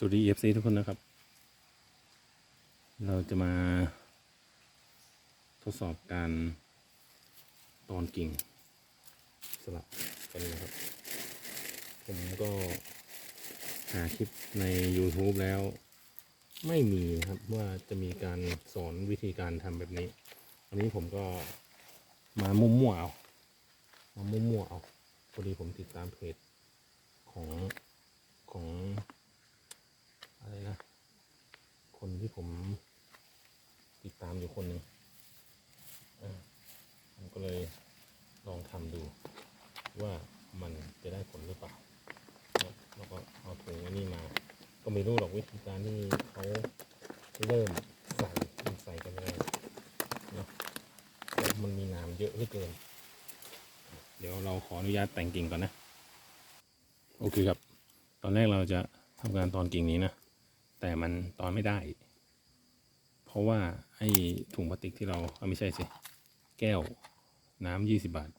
สวัสดีเอฟซีทุกคนนะครับ เราจะมาทดสอบการตอนกิ่ง สลับกันนะครับ ผมก็หาคลิปใน YouTube แล้ว ไม่มีครับว่าจะมีการสอนวิธีการทำแบบนี้ อันนี้ผมก็มามั่วๆเอา มามั่วๆเอาพอดีผมติดตามเพจของของ อะไรนะ คน ที่ผมติดตามอยู่คนหนึ่งผมก็เลยลองทำดูว่ามันจะได้ผลหรือเปล่า แล้วก็เอาถุงอันนี้มา ก็ไม่รู้หรอกวิธีการที่เขาเริ่มใส่ใส่กันยังไงเนาะแล้วมันมีน้ำเยอะเหลือเกิน เดี๋ยวเราขออนุญาตแต่งกิ่งก่อนนะ โอเคครับ ตอนแรกเราจะทำการตอนกิ่งนี้นะ แต่มันตอนไม่ได้ เพราะว่าไอ้ถุงพลาสติกที่เราเอาไม่ใช่สิ แก้วน้ำยี่สิบาท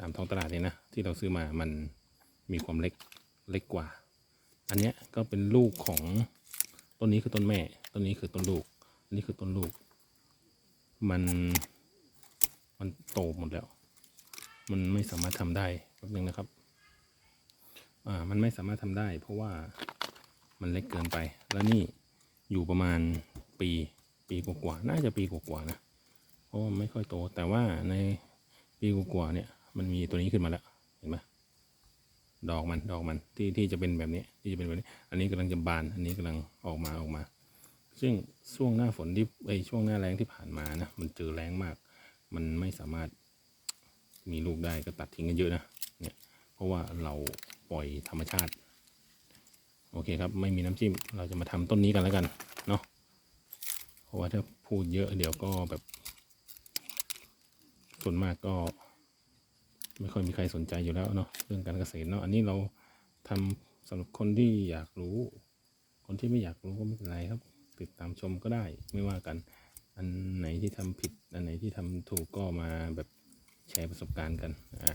ตามท้องตลาดเลยนะ ที่เราซื้อมามันมีความเล็กเล็กกว่า อันเนี้ยก็เป็นลูกของต้นนี้คือต้นแม่ ต้นนี้คือต้นลูก อันนี้คือต้นลูก มันมันโตหมดแล้ว มันไม่สามารถทำได้แป๊บนึงนะครับ อ่า มันไม่สามารถทำได้ เพราะว่ามันเล็กเกินไป แล้วนี่อยู่ประมาณ ปี ปีกว่าๆน่าจะปีกว่าๆนะเพราะไม่ค่อยโต แต่ว่าในปีกว่าๆเนี่ย มันมีตัวนี้ขึ้นมาแล้วเห็นไหมดอกมันดอกมันที่ที่จะเป็นแบบนี้ที่จะเป็นแบบนี้ อันนี้กำลังจะบาน อันนี้กำลังออกมาออกมา ซึ่งช่วงหน้าฝนที่ไอช่วงหน้าแรงที่ผ่านมานะมันเจอแรงมาก มันไม่สามารถมีลูกได้ก็ตัดทิ้งกันเยอะนะเนี่ยเพราะว่าเราปล่อยธรรมชาติ โอเคครับ ไม่มีน้ำจิ้ม เราจะมาทำต้นนี้กันแล้วกัน เนาะ เพราะว่าถ้าพูดเยอะเดี๋ยวก็แบบ ส่วนมากก็ ไม่ค่อยมีใครสนใจอยู่แล้วเนาะเรื่องการเกษตรเนาะอันนี้เราทำสำหรับคนที่อยากรู้ คนที่ไม่อยากรู้ก็ไม่เป็นไรครับ ติดตามชมก็ได้ไม่ว่ากัน อันไหนที่ทำผิด อันไหนที่ทำถูกก็มาแบบแชร์ประสบการณ์กันอ่า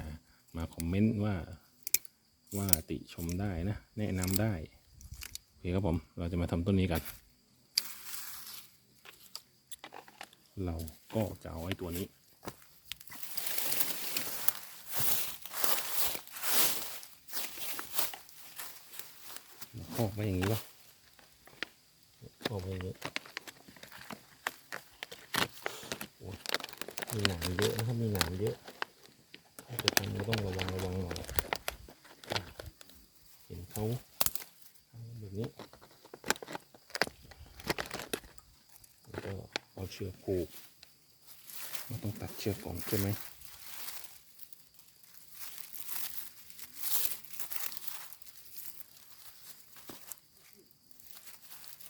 มาคอมเมนต์ว่าว่าติชมได้นะ แนะนำได้ โอเคครับผม เราจะมาทำต้นนี้กัน เราก็จะเอาไอ้ตัวนี้ออกมาอย่างนี้วะออกมาอย่างนี้มีหนามเยอะนะครับ มีหนามเยอะถ้าจะทำก็ต้องระวังระวังหน่อยอะเห็นเขาทำแบบนี้แล้วก็ เอาเชือกผูกเราต้องตัดเชือกก่อนใช่ไหม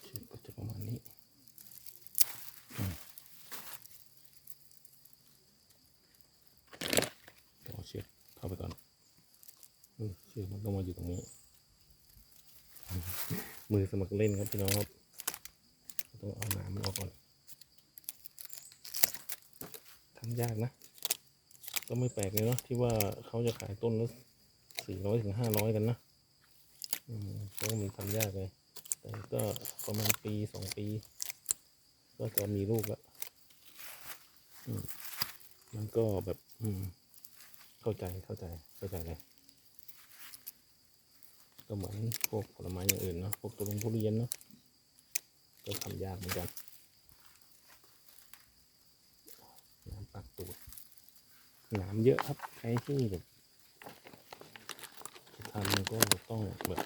เชือกก็จะประมาณนี้ต่อเชือกเข้าไปก่อนเชือกมันต้องมาอยู่ตรงนี้ มือสมัครเล่นครับพี่น้องครับต้องเอาหนามมันออกก่อน ทำ ยากนะ ก็ไม่แปลกเลยเนาะที่ว่าเขาจะขายต้นละสี่ร้อยถึงห้าร้อยกันนะ อืมเพราะมันทำยากเลยแต่ก็ประมาณปีสองปี ก็จะมีลูกล้วอืมมันก็แบบ อืม เข้าใจเข้าใจเข้าใจเลยก็เหมือนพวกผลไม้อย่างอื่นเนาะพวกตุลงทุเรียนเนาะก็ทำยากเหมือนกันำปักตูด หนามเยอะครับใครที่แบบจะทำก็ต้องแบบ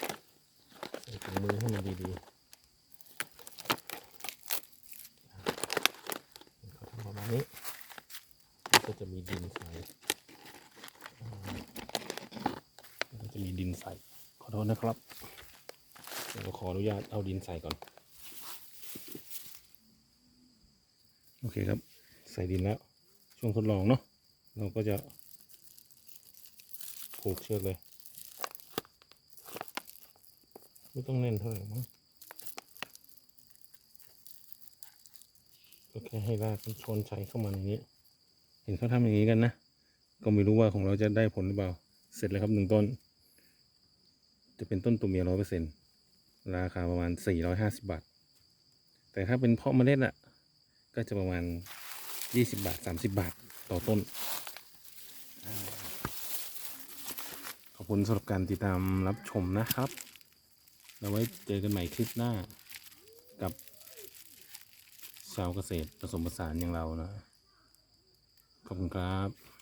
ใส่ถุงมือให้มันดีๆเขาทำประมาณนี้ก็จะมีดินใส่ก็จะมีดินใส่ขอโทษนะครับเดี๋ยวขออนุญาตเอาดินใส่ก่อน โอเคครับ ใส่ดินแล้ว ช่วงทดลองเนาะ เราก็จะผูกเชือกเลย ไม่ต้องแน่นเท่าไหร่มั้งก็แค่ให้รากมันชนใจเข้ามาอย่างนี้ เห็นเขาทำอย่างนี้กันนะ ก็ไม่รู้ว่าของเราจะได้ผลหรือเปล่า เสร็จแล้วครับหนึ่งต้น จะเป็นต้นตัวเมียร้อยเปอร์เซ็นต์ราคาประมาณ450บาท แต่ถ้าเป็นเพาะเมล็ดอะก็จะประมาณ20บาท30บาทต่อต้น ขอบ คุณสำหรับการติดตามรับชมนะครับ เราไว้เจอกันใหม่คลิปหน้า กับ ชาวเกษตรผสมผสานอย่างเรานะ ขอบคุณครับ